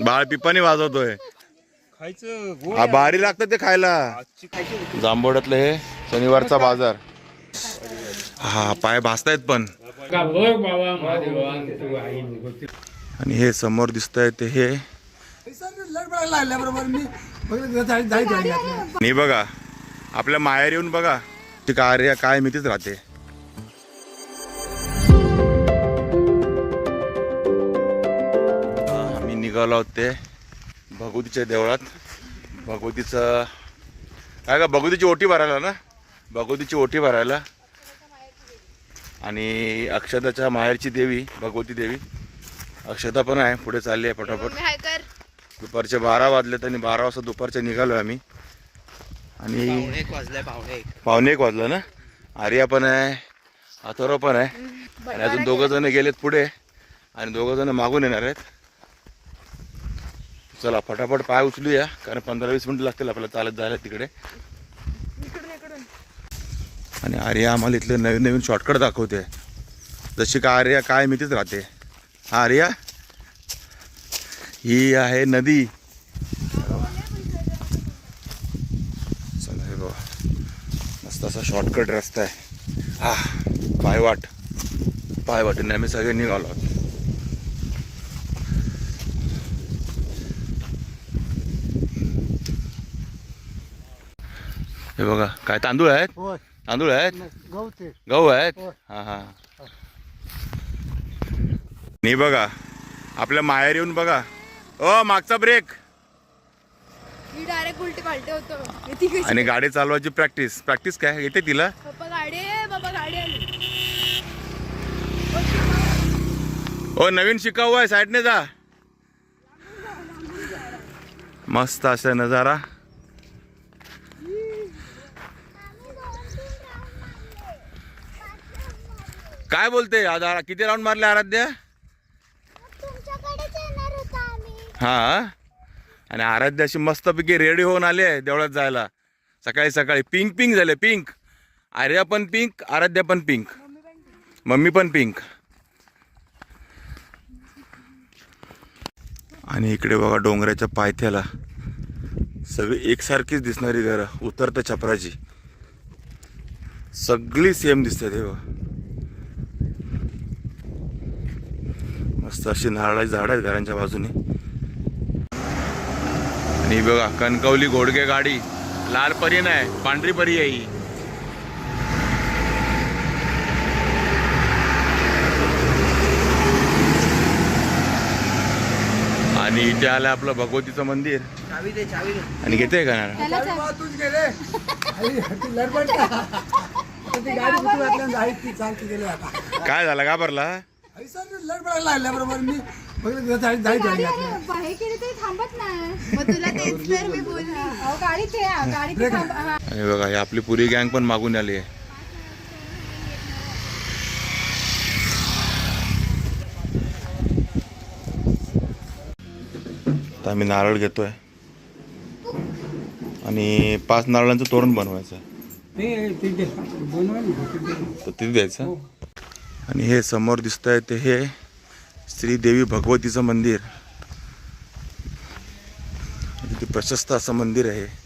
बाळ पिपाणी वाजवतोय. खायचं हा भारी लागतं ते खायला. जांभोड्यातलं हे शनिवारचा बाजार. हा पाय भासतायत पण. का आणि हे समोर दिसतंय ते हे. बघा आपल्या माहेर येऊन बघा ती कार्य काय मितीच राहते. आम्ही निघालो आहोत ते भगवतीच्या देवळात. भगवतीचं काय का भगवतीची ओटी भरायला ना? भगवतीची ओटी भरायला. आणि अक्षताच्या माहेरची देवी भगवती देवी. अक्षता पण आहे पुढे चालली आहे पटापट. दुपारचे बारा वाजले आणि बारा वाजता दुपारचे निघालो आम्ही. आणि पावणे एक वाजलं ना? आर्या पण आहे अथर्व पण आहे. आणि अजून दोघं जण गेलेत पुढे. आणि दोघं जण मागून येणार आहेत. चला फटाफट पाय उचलूया कारण पंधरा वीस मिनिटं लागतील आपल्याला चालत जायला तिकडे. आणि आर्या आम्हाला इथले नवीन नवीन शॉर्टकट दाखवते. जशी का आर्या काय मितीच राहते. हा आर्या? ही आहे नदी. चला हे बघा. मस्त असा शॉर्टकट रस्ता आहे. हा पायवाट. पायवाटीने आम्ही सगळे निघालो हे बघा काय तांदूळ आहेत? होय. तांदूळ आहेत? गवते गहू आहेत? होय. हा हा. नाही बघा आपल्या माहेर येऊन बघा. ओ मागचा ब्रेक मी डायरेक्ट उलटे पालटे होतो. ती कशी आणि गाडी चालवायची प्रॅक्टिस प्रॅक्टिस काय? येते तिला? पप्पा गाडी आहे, बाबा गाडी आली. ओ नवीन शिकाऊ आहे साईडने जा. मस्त असा नजारा. काय बोलते? आधा किती राऊंड मारले आराध्या? हा? आणि आराध्याशी मस्तपैकी रेडी होऊन आले आहे देवळात जायला. सकाळी सकाळी. पिंक पिंक झाले पिंक आर्या पण पिंक आराध्या पण पिंक मम्मी पण पिंक आणि इकडे बघा डोंगराच्या पायथ्याला. सगळी एकसारखीच दिसणारी घरं. उतरतं छपराची. सगळी सेम दिसतात हे बघा. मस्त अशी नारळाची झाड आहेत घरांच्या बाजूने. आणि बघा कणकवली घोडगे गाडी. लाल परी नाही पांढरी परी आहे ही. आणि इथे आलं आपलं भगवतीचं मंदिर. चावी दे चावी दे आणि घेते का काय झालं का भरला आई सर लडबड लागल्याबरोबर मी बघितलं जाई जाई जाई बाहेर केली तरी थांबत नाही मग तुला तेच तर मी बोलली. गाडी ते गाडी ते थांब हा. आणि बघा ही आपली पुरी गँग पण मागून आली आहे. आता आम्ही नारळ घेतोय. आणि पाच नारळांचं तोरण बनवायचं आहे. तर तिथे द्यायचं? आणि हे समोर दिसत आहे ते हे श्रीदेवी भगवतीचं मंदिर. किती प्रशस्त असं मंदिर आहे.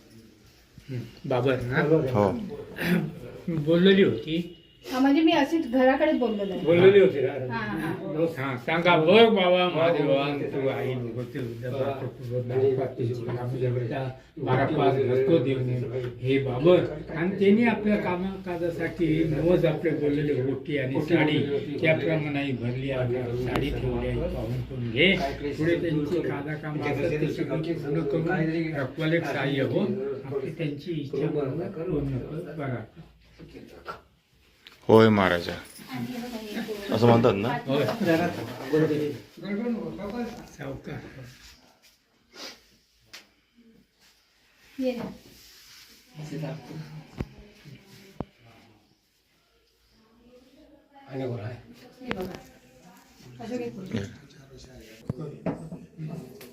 बाबर. ना हो बोललेली होती. हा, म्हणजे मी अशीच घराकडे बोललेलो आहे. बोललेली होती हा, हा. हा सांगा बघ बाबा महादेवा तू आई बारा पाच घरतो देऊन हे बाबर. आणि त्यांनी आपल्या कामाकाजासाठी नवज आपले बोललेले रोटी आणि साडी त्याप्रमाणे भरली आहे साडी ठेवली आहे पाहून पण घे. पुढे त्यांची कादा काम असतात ते सगळं पूर्ण करून रखवाल सहाय्य हो त्यांची इच्छा पूर्ण बघा. होय महाराजा. असं म्हणतात ना? सावकार. एक बोल.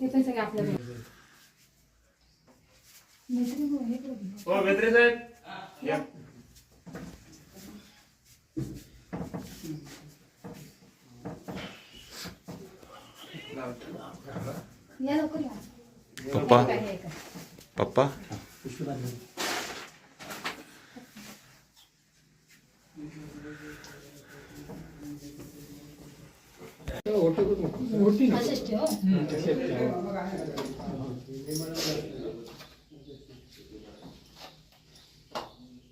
हे पण सगळे हो, हे करू. या. लवकर या. पप्पा? पप्पा. होती ना असेच ठेव. तसेच ठेवा.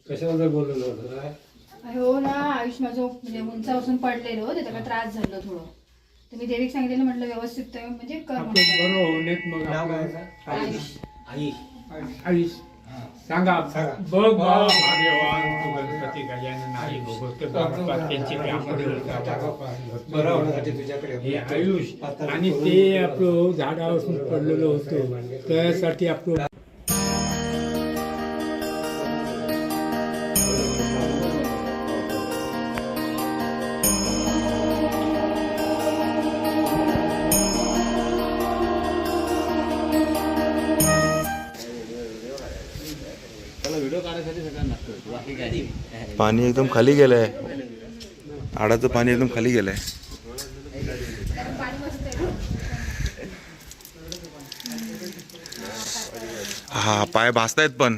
कशाबद्दल बोललेलं होतं काय? हो ना आयुष माझं म्हणजे उंचापासून पडलेलो ते त्याला त्रास झाला थोडं. तर मी देवीक सांगितलेलं म्हटलं व्यवस्थित ते म्हणजे कर आपलं म्हटलं. बरं होण्यात मग आपलं आयुष. आईश सांगा. बघ महादेवान तू गणपती गजानन आई भगवत बाप्पा त्यांची त्यामध्ये बरं होण्यासाठी तुझ्याकडे. हे आयुष. आणि ते आपलं झाडापासून पडलेलं होतं. त्यासाठी आपलं पाणी एकदम खाली गेलंय. आडाचं पाणी एकदम खाली गेलंय. हा पाय भासतायत पण.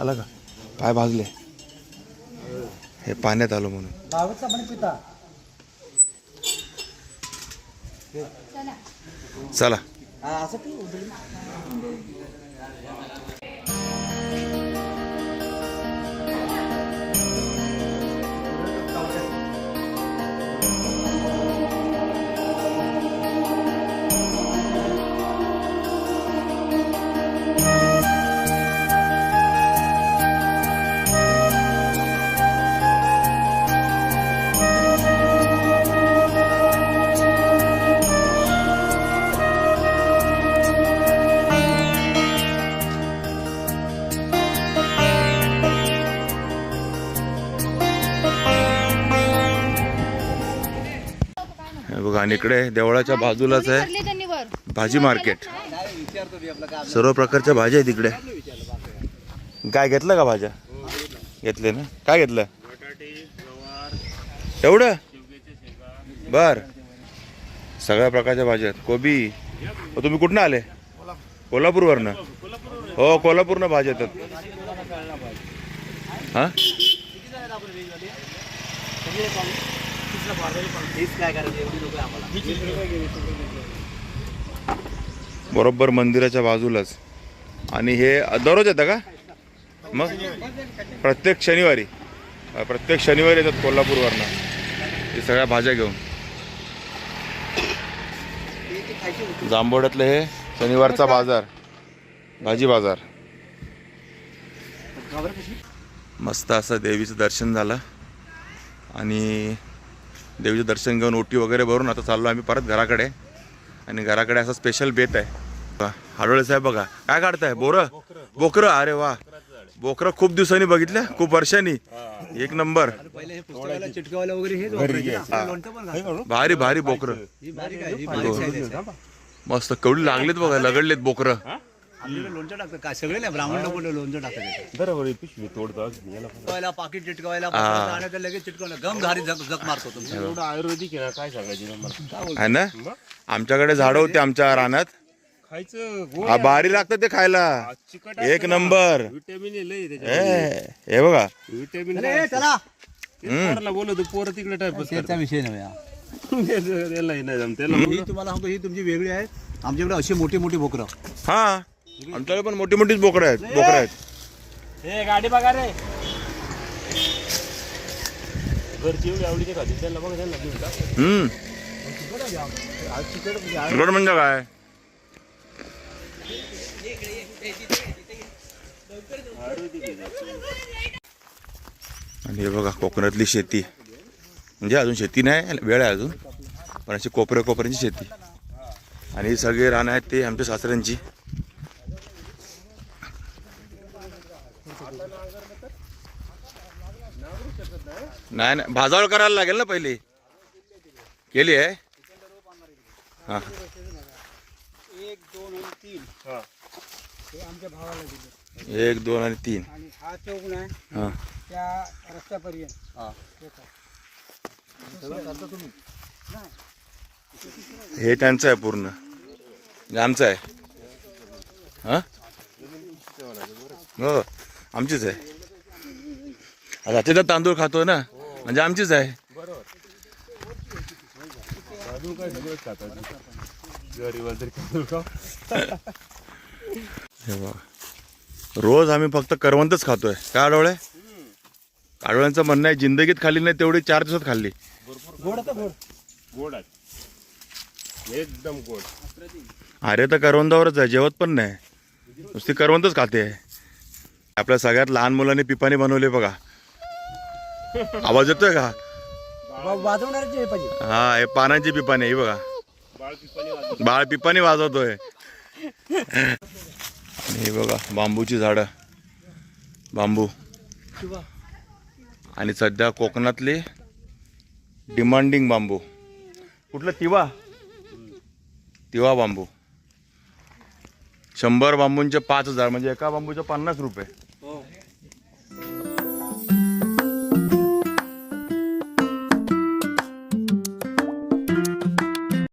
आला का? पाय भाजले. हे पाण्यात आलो म्हणून. चला. इकडे देवळाच्या बाजूलाच आहे भाजी मार्केट. सर्व प्रकारच्या भाज्या आहेत इकडे. काय घेतलं का भाज्या? घेतले. ना? काय घेतलं? एवढं? बर. सगळ्या प्रकारच्या भाज्या आहेत. कोबी. हो, तुम्ही कुठनं आले? कोल्हापूरवरनं. हो कोल्हापूरनं भाज्या येतात. हा? बरोबर मंदिराच्या बाजूलाच. आणि हे दररोज येतं का? मग? प्रत्येक शनिवारी. प्रत्येक शनिवारी येतात कोल्हापूरवरनं. हे सगळ्या भाज्या घेऊन. जांभोड्यातलं हे शनिवारचा बाजार. भाजी बाजार. मस्त असं देवीचं दर्शन झालं. आणि देवीचं दर्शन घेऊन ओटी वगैरे भरून आता चाललो आम्ही परत घराकडे. आणि घराकडे असं स्पेशल बेत आहे. हाडोळे साहेब बघा काय काढताय? बोर? बोकर? अरे वा. बोकर खूप दिवसांनी बघितलं खूप वर्षांनी. एक नंबर. भारी भारी बोकर. ही. मस्त केवढी लागलेत बघा लगडलेत बोकरं. आपल्याकडे लोणचं टाकतात काय सगळे नाही ब्राह्मण लोक लोणचं टाकतात. बरोबर पिशवी तोडतो चिटकवायला पाकिट चिटकवायला हा. आणि ते लगेच चिटकवलं गम धारी जग जग मारतो तुमचं एवढं आयुर्वेदिक आहे ना काय सांगायचं आहे ना? आमच्याकडे झाडं होती आमच्या रानात. खायचं गोड हा, भारी लागतं ते खायला. चिकट एक नंबर. विटॅमिन लय त्याच्यात ए, हे बघा. विटॅमिन चला. पोराला बोलतो पोरं तिकडे टाइपच त्याचा विषय नव्हे. हा. त्याला नाही त्याला ही तुम्हाला सांगतो ही तुमची वेगळी आहे. आमच्याकडे अशी मोठी मोठी बोकरं. हा. आमच्याकडे पण मोठी मोठीच बोकडं आहेत बोकडं आहेत. हे गाडी बघा रे. घरची एवढी आवडीचे खाते त्यांना बघा त्यांना देऊन टाक. हम्म. तिकड म्हणजे काय? आणि हे बघा कोकणातली शेती. म्हणजे अजून शेती नाही वेळ आहे अजून. पण अशी कोपऱ्या कोपऱ्यांची शेती. आणि ही सगळी रानं आहेत ते आमच्या सासऱ्यांची. नाही नाही. भाजावळ करायला लागेल ना पहिली? केली आहे? हा. एक दोन आणि तीन. हे. आमच्या भावाला दिले. एक दोन आणि तीन. आणि हा चौक नाही हा. त्या रस्त्यापर्यंत. हा. हे त्यांचं आहे पूर्ण. आमचं आहे. हा? हो आमचीच आहे. आता ते तर तांदूळ खातो ना? म्हणजे आमचीच आहे. हे बघा. रोज आम्ही फक्त करवंतच खातोय. का आडवळे आडवळ्यांचं म्हणणं आहे जिंदगीत खाल्ली नाही तेवढी चार दिवसात खाल्ली. गोड गोड गोड आहे एकदम गोड अरे तर करवंदावरच आहे जेवत पण नाही. नुसती करवंतच खाते. आपल्या सगळ्यात लहान मुलांनी पिपाणी बनवले बघा. आवाज येतोय का? पाहिजे. हा हे पानांची पिपाणी ही बघा. बाळ पिपाणी पिपाणी वाजवतोय. हे बघा बांबूची झाडं. बांबू. आणि सध्या कोकणातली डिमांडिंग बांबू. कुठलं? तिवा? तिवा बांबू. शंभर बांबूंचे पाच हजार म्हणजे एका बांबूचे पन्नास रुपये.